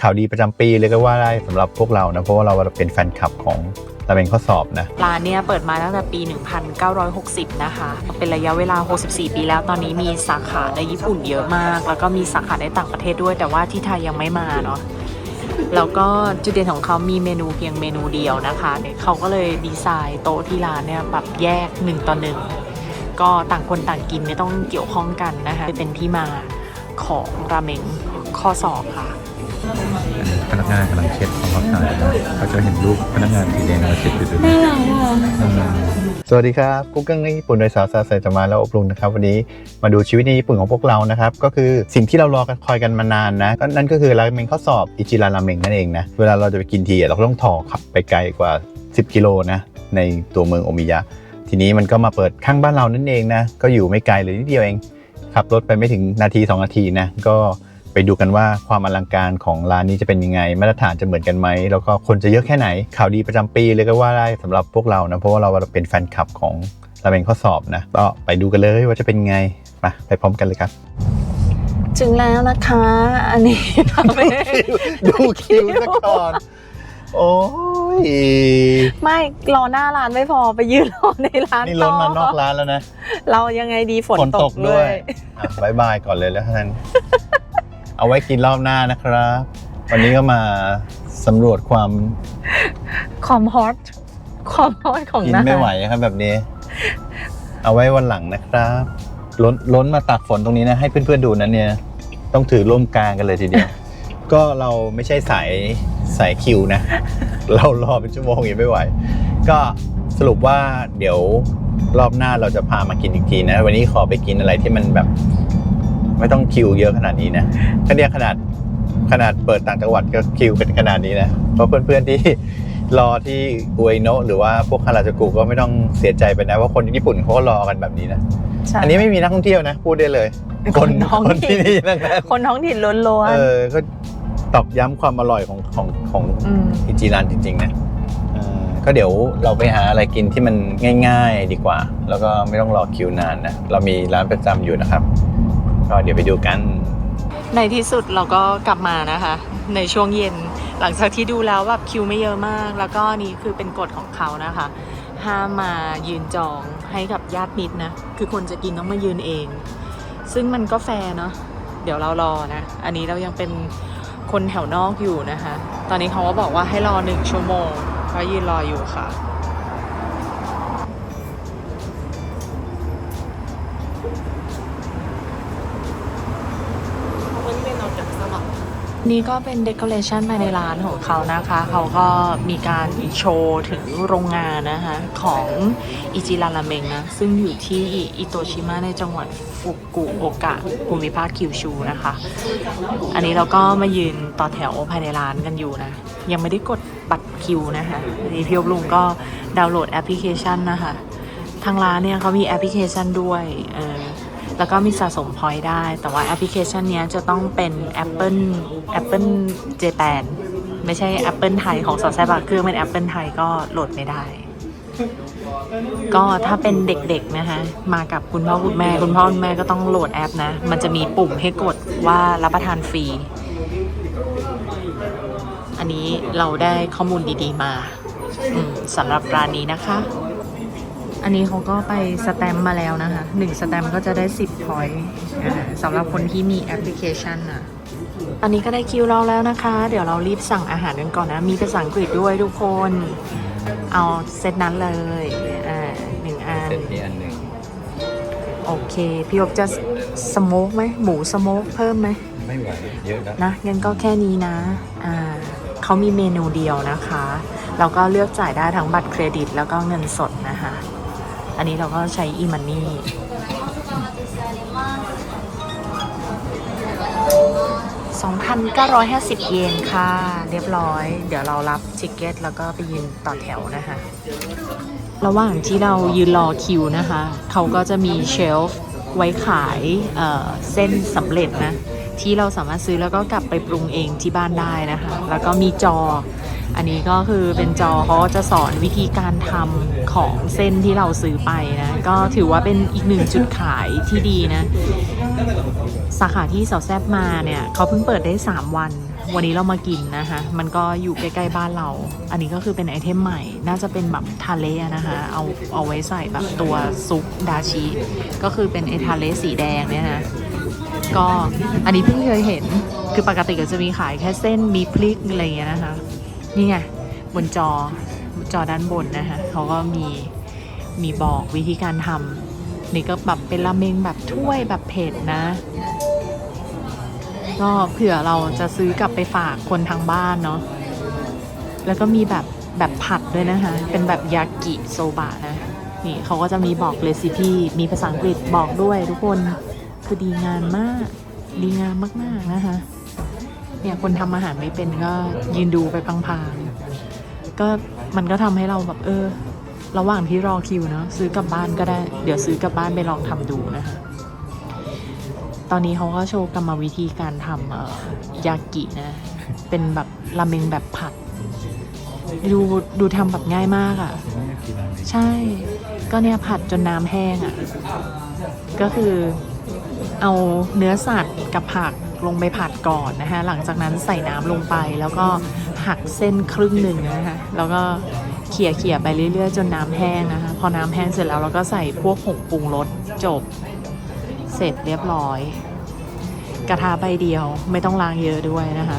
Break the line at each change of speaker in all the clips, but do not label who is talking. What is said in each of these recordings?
ข่าวดีประจำปีเลยก็ว่าได้สำหรับพวกเรานะ เพราะว่าเราเป็นแฟนคลับของราเมงข้อสอบนะ
ร้านเนี่ยเปิดมาตั้งแต่ปี 1960 นะคะ เป็นระยะเวลา 64 ปีแล้วตอนนี้มีสาขาในญี่ปุ่นเยอะมาก แล้วก็มีสาขาในต่างประเทศด้วย แต่ว่าที่ไทยยังไม่มาเนาะแล้วก็จุดเด่นของเขามีเมนูเพียงเมนูเดียวนะคะเนี่ยเขาก็เลยดีไซน์โต๊ะที่ร้านเนี่ยแบบแยกหนึ่งต่อหนึ่งก็ต่างคนต่างกินไม่ต้องเกี่ยวข้องกันนะคะเป็นที่มาของราเมงข้อสอบค่ะ
พนักงานกำลังเช็ดความสะอาดนะเขาจะเห็นรูปพนักงานสีแดงกำลังเช็ดอยู่ด้วยนะสวัสดีครับกุ๊กเกิ้งญี่ปุ่นโดยสาวซาเซจะมาแล้วอบรมนะครับวันนี้มาดูชีวิตในญี่ปุ่นของพวกเรานะครับก็คือสิ่งที่เรารอกันคอยกันมานานนะก็นั่นก็คือราเมงข้อสอบอิจิราราเมงนั่นเองนะเวลาเราจะไปกินทีเราต้องถ่อขับไปไกลกว่า 10 กิโลนะในตัวเมืองโอมิยะ ทีนี้มันก็มาเปิดข้างบ้านเรานั่นเองนะก็อยู่ไม่ไกลเลยนิดเดียวเองขับรถไปไม่ถึงนาที 2 นาทีนะก็ ไปดูกันว่าความอลังการของร้านนี้จะเป็นยังไง มาตรฐานจะเหมือนกันไหม แล้วก็คนจะเยอะแค่ไหน ข่าวดีประจำปีเลยก็ว่าได้สำหรับพวกเรานะ เพราะว่าเราเป็นแฟนคลับของราเมงข้อสอบนะ ก็ไปดูกันเลยว่าจะเป็นไงมาไปพร้อมกันเลยครับ
ถึงแล้วนะคะ อันนี้
ดูคิวซะก่อนโอ้ย
ไม่รอหน้าร้านไม่พอไปยืนรอในร้าน
นี่ล้นมานอกร้านแล้วนะ
เรายังไงดีฝน
ฝน
ต
ต
ก
ก
ด้
ด้
ว
วยยอะบายบายก่อนเลยแล้วท่าน เอาไว้กินรอบหน้านะครับ วันนี้ก็มาสำรวจความ
ความฮอตความฮอตของ
กิน
หน้า
ไม่ไหวครับแบบนี้ เอาไว้วันหลังนะครับล้นล้นมาตากฝนตรงนี้นะ ให้เพื่อนๆดูนะเนี่ย ต้องถือร่มกลางกันเลยทีเดียว ก็เราไม่ใช่สายสายคิวนะ เรารอเป็นชั่วโมงยังไม่ไหว ก็สรุปว่าเดี๋ยวรอบหน้าเราจะพามากินอีกทีนะ วันนี้ขอไปกินอะไรที่มันแบบ ไม่ต้องคิวเยอะขนาดนี้นะก็เนี่ยขนาดขนาดเปิดต่างจังหวัดก็คิวเป็นขนาดนี้นะ เพราะเพื่อนๆที่รอที่อุเอโนะหรือว่าพวกฮาราจูกุก็ไม่ต้องเสียใจไปนะว่าคนญี่ปุ่นเขาก็รอกันแบบนี้นะ
ใช่
อันนี้ไม่มีนักท่องเที่ยวนะ พูดได้เลย
คนท้อง
คน
ถิ่
ที่
น
นี่นั่นนะ
คนท้องถิ่นล้วน
เออก็ตอกย้ำความอร่อยของของของ
ๆอืม
อิจิรันจริงๆนะเออก็เดี๋ยวเราไปหาอะไรกินที่มันง่าย ๆ ดีกว่า แล้วก็ไม่ต้องรอคิวนานนะเรามีร้านประจำอยู่นะครับ ก็เดี๋ยวไปดูกัน
ในที่สุดเราก็กลับมานะคะ ในช่วงเย็น หลังจากที่ดูแล้วแบบคิวไม่เยอะมาก แล้วก็นี่คือเป็นกฎของเขานะคะ ห้ามมายืนจองให้กับญาติมิตรนะ คือคนจะกินต้องมายืนเอง ซึ่งมันก็แฟร์เนาะ เดี๋ยวเรารอนะ อันนี้เรายังเป็นคนแถวนอกอยู่นะคะ ตอนนี้เขาก็บอกว่าให้รอหนึ่งชั่วโมง ก็ยืนรออยู่ค่ะ นี่ก็เป็นเด o อเรชันภายในร้านของเขานะคะ เขาก็มีการโชว์ถึงโรงงานนะคะ ของอิจิราราเมงนะ ซึ่งอยู่ที่อิโตชิมะในจังหวัดฟุกุโอกะภูมิภาคคิวชูนะคะ อันนี้เราก็มายืนต่อแถวภายในร้านกันอยู่นะ ยังไม่ได้กดบัตรคิวนะคะนนี้พี่อบลุงก็ดาวน์โหลดแอปพลิเคชันนะคะ ทางร้านเนี่ยเขามีแอปพลิเคชันด้วยเออ แล้วก็มีสะสมพอยต์ได้ แต่ว่าแอปพลิเคชันนี้จะต้องเป็น Apple Apple Japan ไม่ใช่ Apple ไทยของสอดแซบะคือเป็น Apple ไทยก็โหลดไม่ได้ ก็ถ้าเป็นเด็กๆนะคะมากับคุณพ่อคุณแม่คุณพ่อคุณแม่ก็ต้องโหลดแอปนะ มันจะมีปุ่มให้กดว่ารับประทานฟรี อันนี้เราได้ข้อมูลดีๆมาสำหรับร้านนี้นะคะ อันนี้เขาก็ไปสแตมป์มาแล้วนะคะหนึ่งสแตมป์ก็จะได้ 10พอยต์สำหรับคนที่มีแอปพลิเคชันอะตอนนี้ก็ได้คิวเราแล้วนะคะ เดี๋ยวเรารีบสั่งอาหารกันก่อนนะ มีภาษาอังกฤษด้วยทุกคน เอาเซตนั้นเลย อ่าหนึ่งอัน
เส้นนี้อันหนึ่ง
โอเค พี่อบจะสโมกไหม หมูสโมกเพิ่มไหม
ไม่ไหวเยอะแล้ว
นะงั้นก็แค่นี้นะ อ่าเขามีเมนูเดียวนะคะ เราก็เลือกจ่ายได้ทั้งบัตรเครดิตแล้วก็เงินสดนะคะ อันนี้เราก็ใช้ e-money 2,950 เยนค่ะ เรียบร้อย เดี๋ยวเรารับทิกเก็ตแล้วก็ไปยืนต่อแถวนะคะ ระหว่างที่เรายืนรอคิวนะคะ เขาก็จะมีเชลฟ์ไว้ขายเเส้นสำเร็จนะ ที่เราสามารถซื้อแล้วก็กลับไปปรุงเองที่บ้านได้นะคะ แล้วก็มีจอ อันนี้ก็คือเป็นจอเขาจะสอนวิธีการทำของเส้นที่เราซื้อไปนะ ก็ถือว่าเป็นอีกหนึ่งจุดขายที่ดีนะ สาขาที่เสาแซบมาเนี่ยเขาเพิ่งเปิดได้ 3 วัน วันนี้เรามากินนะคะ มันก็อยู่ใกล้ๆบ้านเรา อันนี้ก็คือเป็นไอเทมใหม่ น่าจะเป็นแบบทาเลนะคะ เอาเอาไว้ใส่แบบตัวซุปดาชิ ก็คือเป็นไอทาเลสีแดงเนี่ยนะก็อันนี้เพิ่งเคยเห็นคือปกติก็จะมีขายแค่เส้นมีพริกอะไรอย่างเงี้ยนะคะ นี่ไงบนจอจอด้านบนนะคะเขาก็มีมีบอกวิธีการทำนี่ก็แบบเป็นราเมงแบบถ้วยแบบเผ็ดนะก็เผื่อเราจะซื้อกลับไปฝากคนทางบ้านเนาะแล้วก็มีแบบแบบผัดด้วยนะคะ เป็นแบบยากิโซบะนะ นี่เขาก็จะมีบอกเรซิปีมีภาษาอังกฤษบอกด้วยทุกคน คือดีงานมาก ดีงามมาก ๆ นะคะ เนี่ยคนทำอาหารไม่เป็นก็ยืนดูไปพังๆ ก็มันก็ทำให้เราแบบเออ ระหว่างที่รอคิวเนาะซื้อกลับบ้านก็ได้ เดี๋ยวซื้อกลับบ้านไปลองทำดูนะคะ ตอนนี้เขาก็โชว์กรรมวิธีการทำเอ่อยากินะ เป็นแบบราเมงแบบผัด ดูดูทำแบบง่ายมากอะ่ะ ใช่ ก็เนี่ยผัดจนน้ำแห้งอะ่ะ ก็คือเอาเนื้อสัตว์กับผัก ลงไปผัดก่อนนะคะหลังจากนั้นใส่น้ำลงไปแล้วก็หักเส้นครึ่งหนึ่งนะคะแล้วก็เขี่ยเขี่ยไปเรื่อยๆ จนน้ำแห้งนะคะพอน้ำแห้งเสร็จแล้วเราก็ใส่พวกผงปรุงรสจบ เสร็จเรียบร้อย กระทะใบเดียวไม่ต้องล้างเยอะด้วยนะคะ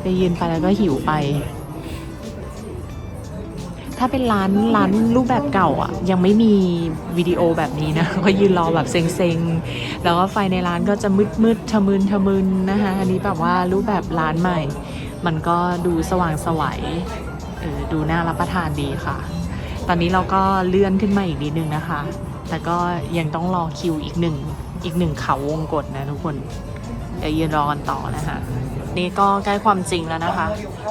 ไปยืนไปแล้วก็หิวไป ถ้าเป็นร้านร้านรูปแบบเก่าอะ ยังไม่มีวิดีโอแบบนี้นะก็ยืนรอแบบเซ็งๆ แล้วก็ไฟในร้านก็จะมืดมืดๆทะมึนทะมึนนะคะอันนี้แบบว่ารูปแบบร้านใหม่ มันก็ดูสว่างสวัยเออดูน่ารับประทานดีค่ะ ตอนนี้เราก็เลื่อนขึ้นมาอีกนิดนึงนะคะ แต่ก็ยังต้องรอคิวอีกหนึ่งอีกหนึ่งเขาวงกฏนะทุกคนเดี๋ยวยืนรอกันต่อนะคะ นี่ก็ใกล้ความจริงแล้วนะคะ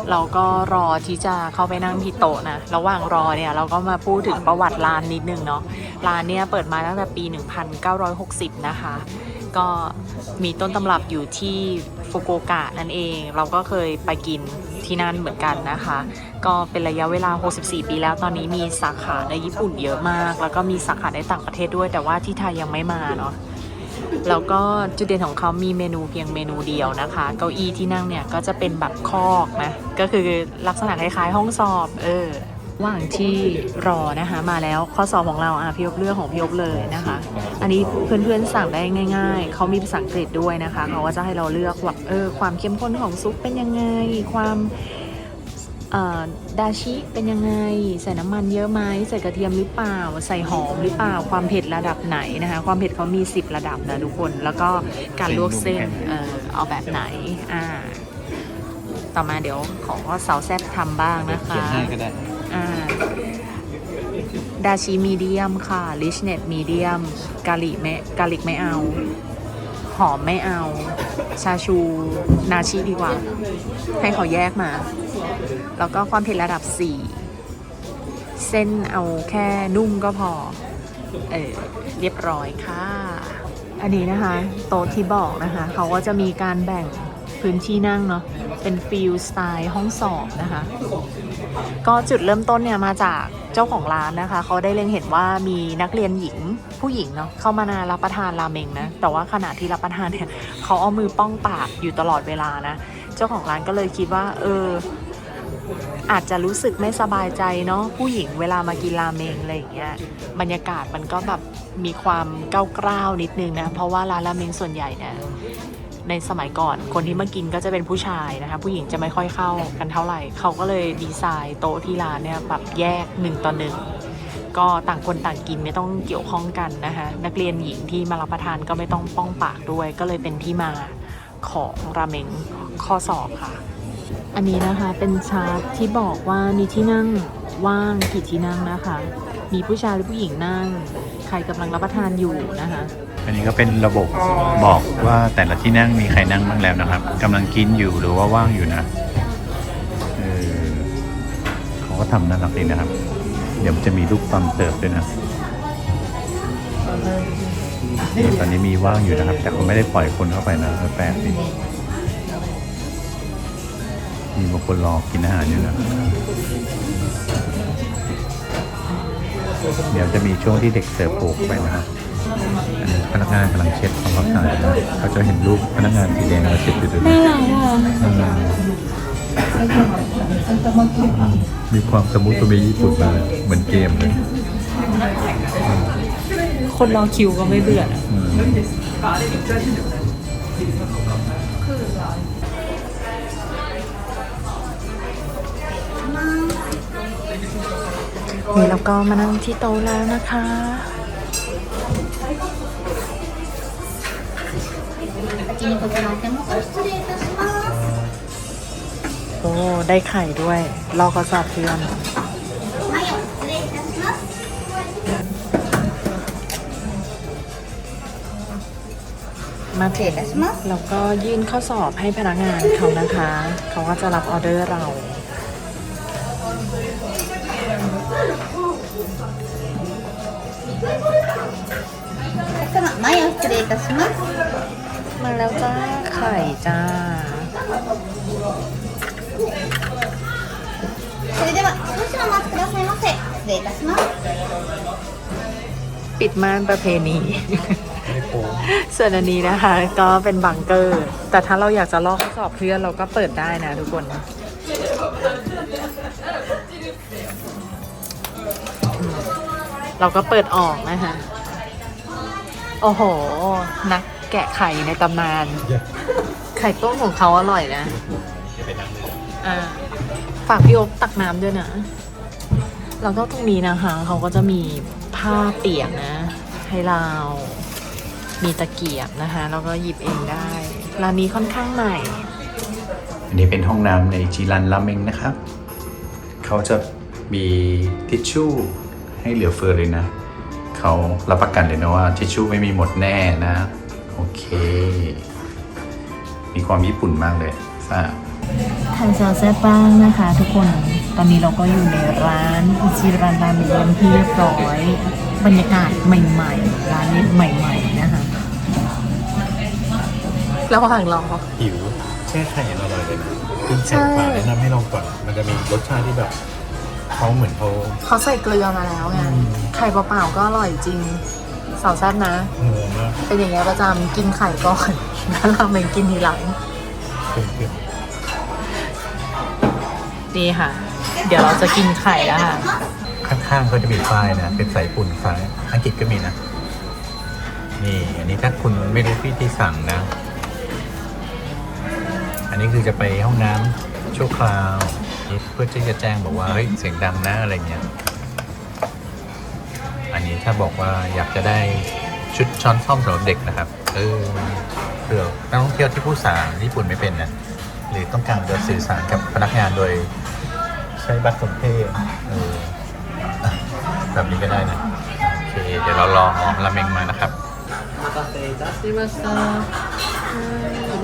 เราก็รอที่จะเข้าไปนั่งที่โต๊ะนะ ระหว่างรอเนี่ยเราก็มาพูดถึงประวัติร้านนิดนึงเนาะ ร้านเนี่ยเปิดมาตั้งแต่ปี 1960 นะคะ ก็มีต้นตำรับอยู่ที่ฟุกุโอกะนั่นเอง เราก็เคยไปกินที่นั่นเหมือนกันนะคะ ก็เป็นระยะเวลา 64 ปีแล้ว ตอนนี้มีสาขาในญี่ปุ่นเยอะมาก แล้วก็มีสาขาในต่างประเทศด้วย แต่ว่าที่ไทยยังไม่มาเนาะ แล้วก็จุดเด่นของเขามีเมนูเพียงเมนูเดียวนะคะ เก้าอี้ที่นั่งเนี่ยก็จะเป็นแบบคอกนะ ก็คือลักษณะคล้ายๆห้องสอบ เออหว่างที่รอนะคะมาแล้วข้อสอบของเราอะพี่ยบเลือกของพี่ยบเลยนะคะ อันนี้เพื่อนๆสั่งได้ง่าย ๆ เขามีภาษาอังกฤษด้วยนะคะเขาก็จะให้เราเลือกว่าเออความเข้มข้นของซุปเป็นยังไง ความ ดาชิเป็นยังไง ใส่น้ำมันเยอะไหมใส่กระเทียมหรือเปล่า ใส่หอมหรือเปล่า ความเผ็ดระดับไหนนะคะ ความเผ็ดเขามี 10 ระดับนะทุกคน แล้วก็การลวกเส้นเออเอาแบบไหนอ่าต่อมาเดี๋ยวขอสาวแซ่บทำบ้างนะคะ
ก็ได้
อ่าดาชิมีเดียมค่ะลิชเน็ตมีเดียมกาลิไม่กาลิกไม่เอา หอมไม่เอา ชาชูนาชิดีกว่า ให้เขาแยกมา แล้วก็ความเผ็ดระดับ 4 เส้นเอาแค่นุ่มก็พอ เออเรียบร้อยค่ะ อันนี้นะคะ โต๊ะที่บอกนะคะ เขาก็จะมีการแบ่ง พื้นที่นั่งเนาะเป็นฟิลสไตล์ห้องสอบนะคะ ก็จุดเริ่มต้นเนี่ยมาจากเจ้าของร้านนะคะ เขาได้เล็งเห็นว่ามีนักเรียนหญิงผู้หญิงเนาะเข้ามานารับประทานราเมงนะแต่ว่าขณะที่รับประทานเนี่ยเขาเอามือป้องปากอยู่ตลอดเวลานะ เจ้าของร้านก็เลยคิดว่า เออ อาจจะรู้สึกไม่สบายใจเนาะผู้หญิงเวลามากินราเมงอะไรอย่างเงี้ยบรรยากาศมันก็แบบมีความก้าวกร้าวนิดนึงนะเพราะว่าร้านราเมงส่วนใหญ่เนี่ย ในสมัยก่อน คนที่มากินก็จะเป็นผู้ชายนะคะ ผู้หญิงจะไม่ค่อยเข้ากันเท่าไหร่ เขาก็เลยดีไซน์โต๊ะที่ร้านเนี่ยแบบแยกหนึ่งต่อหนึ่งก็ต่างคนต่างกินไม่ต้องเกี่ยวข้องกันนะคะนักเรียนหญิงที่มารับประทานก็ไม่ต้องป้องปากด้วย ก็เลยเป็นที่มาของราเมงข้อสอบค่ะ อันนี้นะคะเป็นชาร์ตที่บอกว่ามีที่นั่งว่างกี่ที่นั่งนะคะ มีผู้ชายหรือผู้หญิงนั่ง ใครกำลังรับประทานอยู่นะคะ
อันนี้ก็เป็นระบบบอกว่าแต่ละที่นั่งมีใครนั่งบ้างแล้วนะครับกำลังกินอยู่หรือว่าว่างอยู่นะเออเขาก็ทำน่ารักดีนะครับ เดี๋ยวจะมีรูปควาเสิร์ฟด้วยนะตอนนี้มีว่างอยู่นะครับ แต่เขาไม่ได้ปล่อยคนเข้าไปนะแปลกดิมีบางคนรอกินอาหารอยู่นะเดี๋ยวจะมีช่วงที่เด็กเสิร์ฟโผล่เข้าไปนะครับ พนักงานกำลังเช็ดทำความสะอาดนะเขาจะเห็นรูปพนักงานสีแดงเราเช็ดอยู่ด้วย
น่ารักอะ
อืมมีความสมูทตัวเมญี่ปุ่นมาเหมือนเกมเลย
คนรอคิวก็ไม่เบื่อนะ
อืม
นี่เราก็มานั่งที่โต๊ะแล้วนะคะ
先にこちらお手元失礼いたします。
โอ้ ได้ไข่ด้วย รอกระสอบเพื่อน
前を失礼いたします。
มาถึง
失礼いたします。
แล้วก็ยื่นข้อสอบให้พนักงานเขานะคะ เขาก็จะรับออเดอร์เรา
お客様、前を失礼いたします。
มาแล้วจ้า ไข่จ้า
それでは、少しお待ちくださいませ。失礼いたします。
ปิดม่านประเพณี ส่วนอันนี้นะคะ ก็เป็นบังเกอร์ แต่ถ้าเราอยากจะลอกข้อสอบเพื่อนเราก็เปิดได้นะทุกคน เราก็เปิดออกนะคะ โอ้โห นักแ กะไข่ในตำนาน ไข่ต้มของเขาอร่อยนะอ่าฝากพี่โอ๊คตักน้ำด้วยนะ แล้วก็ตรงนี้นะคะ เขาก็จะมีผ้าเปียกนะ ให้เรา มีตะเกียบนะคะ แล้วก็หยิบเองได้ ร้านนี้ค่อนข้างใหม่
อันนี้เป็นห้องน้ำในจีรันราเมงนะครับ เขาจะมีทิชชู่ให้เหลือเฟือเลยนะ เขารับประกันเลยนะว่าทิชชู่ไม่มีหมดแน่นะ โอเค มีความญี่ปุ่นมากเลยทราบ
ทานซาแซ่บบ้างนะคะทุกคน ตอนนี้เราก็อยู่ในร้านอิจิรันราเมงที่เรียบร้อย บรรยากาศใหม่ๆ ร้านนี้ใหม่ ๆ นะคะระหว่างรอ
หิวแช่ไข่อร่อยเลยนะกินไข่ปลาแนะนำให้ลองก่อน มันจะมีรสชาติที่แบบเขาเหมือนเขา
เขาใส่เกลือมาแล้วไง ไข่เปล่าๆก็อร่อยจริง สาวแซ่บนะ
เออมาก
เป็นอย่างเงี้ยประจำกินไข่ก่อนแล้วราเมงกินทีหลัง
เค็ม
ดีค่ะ เดี๋ยวเราจะกินไข่แล้วค่ะ
ข้างๆก็จะมีป้ายนะ เป็นสายปุ่นฟ้ายอังกฤษก็มีนะ นี่ อันนี้ถ้าคุณไม่รู้วิธีสั่งนะ อันนี้คือจะไปห้องน้ำชั่วคราวนี่เพื่อที่จะแจ้งบอกว่า เฮ้ย เสียงดังนะอะไรเงี้ยอันนี้ ถ้าบอกว่าอยากจะได้ชุดช้อนซ่อมสำหรับเด็กนะครับ เออเผื่อนักท่องเที่ยวที่พูดภาษาญี่ปุ่นไม่เป็นนะหรือต้องการจะสื่อสารกับพนักงานโดย ใช้บัตรสนเทศเอออะแบบนี้ก็ได้นะโอเคเดี๋ยวเรารอราเมงมานะครับ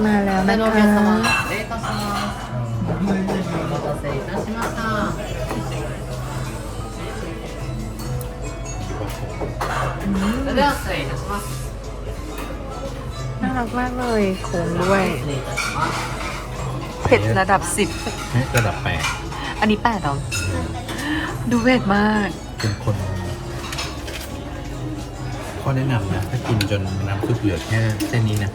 มาแล้วนะคะ น่ารักมากเลยโค้งด้วยเผ็ดระดับสิบ
ๆนี่ระดับแปด
อันนี้แปดเหรอ ดูเผ็ดมาก
เป็นคนข้อแนะนำนะ ถ้ากินจนน้ำซุปเหลือแค่เส้นนี้นะ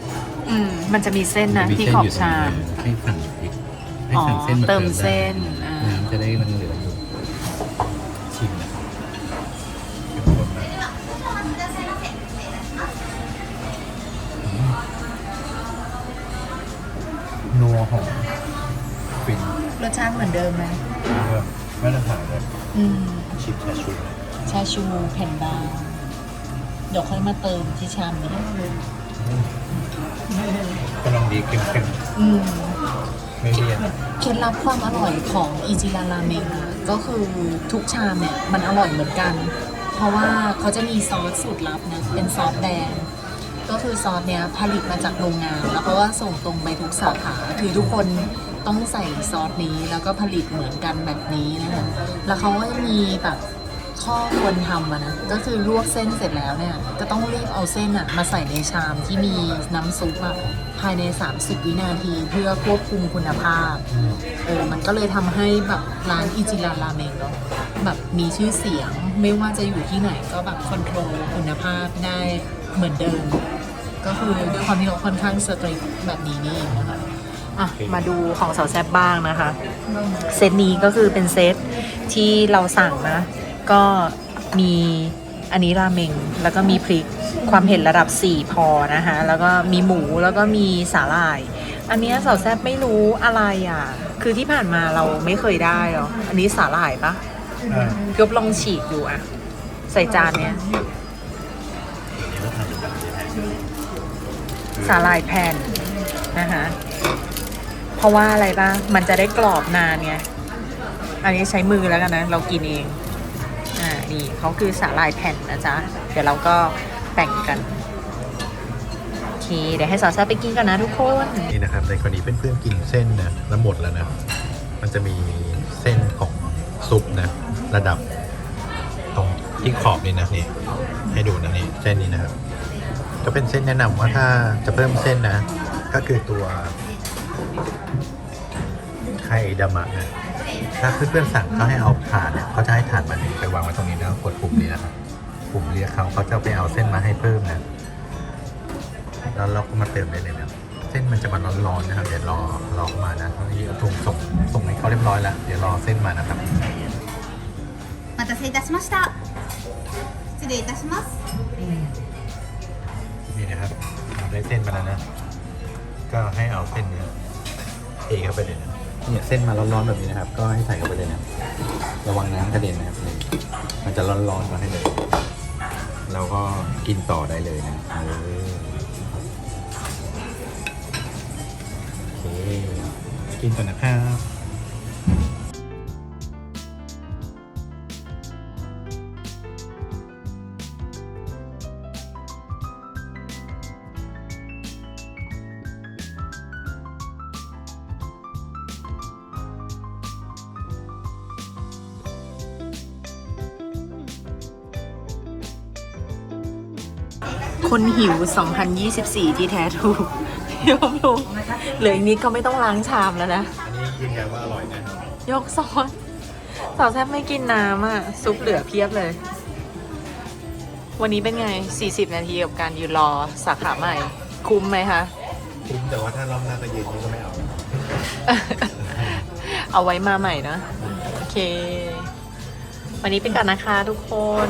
อืม มันจะมีเส้นนะ
มัจ
ที่
เส้
ขอบ
ยู่ตรง
ชาม
ให้สั่งอีกให้สั่งเส้นมา
อ๋อเติม
ได้
เส้นอ่า
น้ำจะได้มันเหลืออ เหมื
อนเดิมไหม
แบบมาตรฐานเลย
อืม
ชิมชาชู
ชาชูแผ่นบางเดี๋ยวค่อยมาเติมที่ชามนี้
กำลังดีเค็ม
อืม
ๆไม่เลี่ยน
เคล็ดลับความอร่อยของอิจิราราเมงอะก็คือทุกชามเนี่ยมันอร่อยเหมือนกัน เพราะว่าเขาจะมีซอสสูตรลับนะเป็นซอสแดง ก็คือซอสเนี้ยผลิตมาจากโรงงาน แล้วเขาก็ส่งตรงไปทุกสาขาคือทุกคน ต้องใส่ซอสนี้แล้วก็ผลิตเหมือนกันแบบนี้นะคะ แล้วเขาก็จะมีแบบข้อควรทำอะนะ ก็คือลวกเส้นเสร็จแล้วเนี่ย ก็ต้องรีบเอาเส้นอะมาใส่ในชามที่มีน้ำซุปอะภายใน 30 วินาทีเพื่อควบคุมคุณภาพ เออ มันก็เลยทำให้แบบร้านอิจิราราเมงเนาะ แบบมีชื่อเสียง ไม่ว่าจะอยู่ที่ไหนก็แบบคอนโทรลคุณภาพได้เหมือนเดิม ก็คือด้วยความที่เขาค่อนข้างสตรีทแบบนี้นี่เองนะคะ อะมาดูของสาวแซบบ้างนะคะ เซตนี้ก็คือเป็นเซตที่เราสั่งนะ ก็มีอันนี้ราเมง แล้วก็มีพริกความเผ็ดระดับ 4 พอนะคะ แล้วก็มีหมูแล้วก็มีสาหร่าย อันเนี้ยสาวแซบไม่รู้อะไรอะ คือที่ผ่านมาเราไม่เคยได้หรอ อันนี้สาหร่ายปะยบลองฉีกดูอะ ใส่จานเนี้ยสาหร่ายแผ่นนะคะ เพราะว่าอะไรบ้างมันจะได้กรอบนานไง อันนี้ใช้มือแล้วกันนะ เรากินเอง อ่า นี่เขาคือสาหร่ายแผ่นนะจ๊ะ เดี๋ยวเราก็แบ่งกัน โอเค เดี๋ยวให้สาวแซ่บไปกินกันนะทุกคน
นี่นะครับ ในกรณีเพื่อนๆกินเส้นนะแล้วหมดแล้วนะ มันจะมีเส้นของซุปนะ ระดับตรงที่ขอบนี่นะนี่ให้ดูนะนี่เส้นนี้นะครับก็เป็นเส้นแนะนำว่าถ้าจะเพิ่มเส้นนะ ก็คือตัว ไข่ดามะนะถ้าเพื่อนๆสั่งเขาให้เอาถาดเนี่ยเขาจะให้ถาดมาหนึ่งไปวางไว้ตรงนี้แล้วกดปุ่มนี้นะครับ ปุ่มเรียกเขาเขาจะไปเอาเส้นมาให้เพิ่มนะ แล้วเราก็มาเติมได้เลยนะ เส้นมันจะมาร้อนๆนะครับ เดี๋ยวรอรอเข้ามานะตอนนี้ถุงส่งส่งให้เขาเรียบร้อยแล้ว เดี๋ยวรอเส้นมานะครับ
お待たせいたしました失礼いたします
นี่นะครับเราได้เส้นมาแล้วนะ ก็ให้เอาเส้นเนี้ย เทเข้าไปเลยนะเนี่ยเส้นมาร้อนๆแบบนี้นะครับ ก็ให้ใส่เข้าไปเลยนะระวังน้ำกระเด็นนะครับ มันจะร้อนๆมาให้เลย เราก็กินต่อได้เลยนะเออโอเคกินก่อนนะครับ
คนหิว 2024 ที่แท้ถูกพี่ผมรู้เหลืออีกนิดก็ไม่ต้องล้างชามแล้วนะ
อันนี้ยืนยันว่าอร่อยนะครับ
ยกซอสสาวแทบไม่กินน้ำอะ ซุปเหลือเพียบเลย วันนี้เป็นไง 40 นาทีกับการยืนรอสาขาใหม่ คุ้มไหมคะ
คุ้มแต่ว่าถ้ารอบหน้าจะยืนนี่ก็ไม่เอา
เอาไว้มาใหม่นะ โอเค วันนี้เป็นก่อนนะคะทุกคน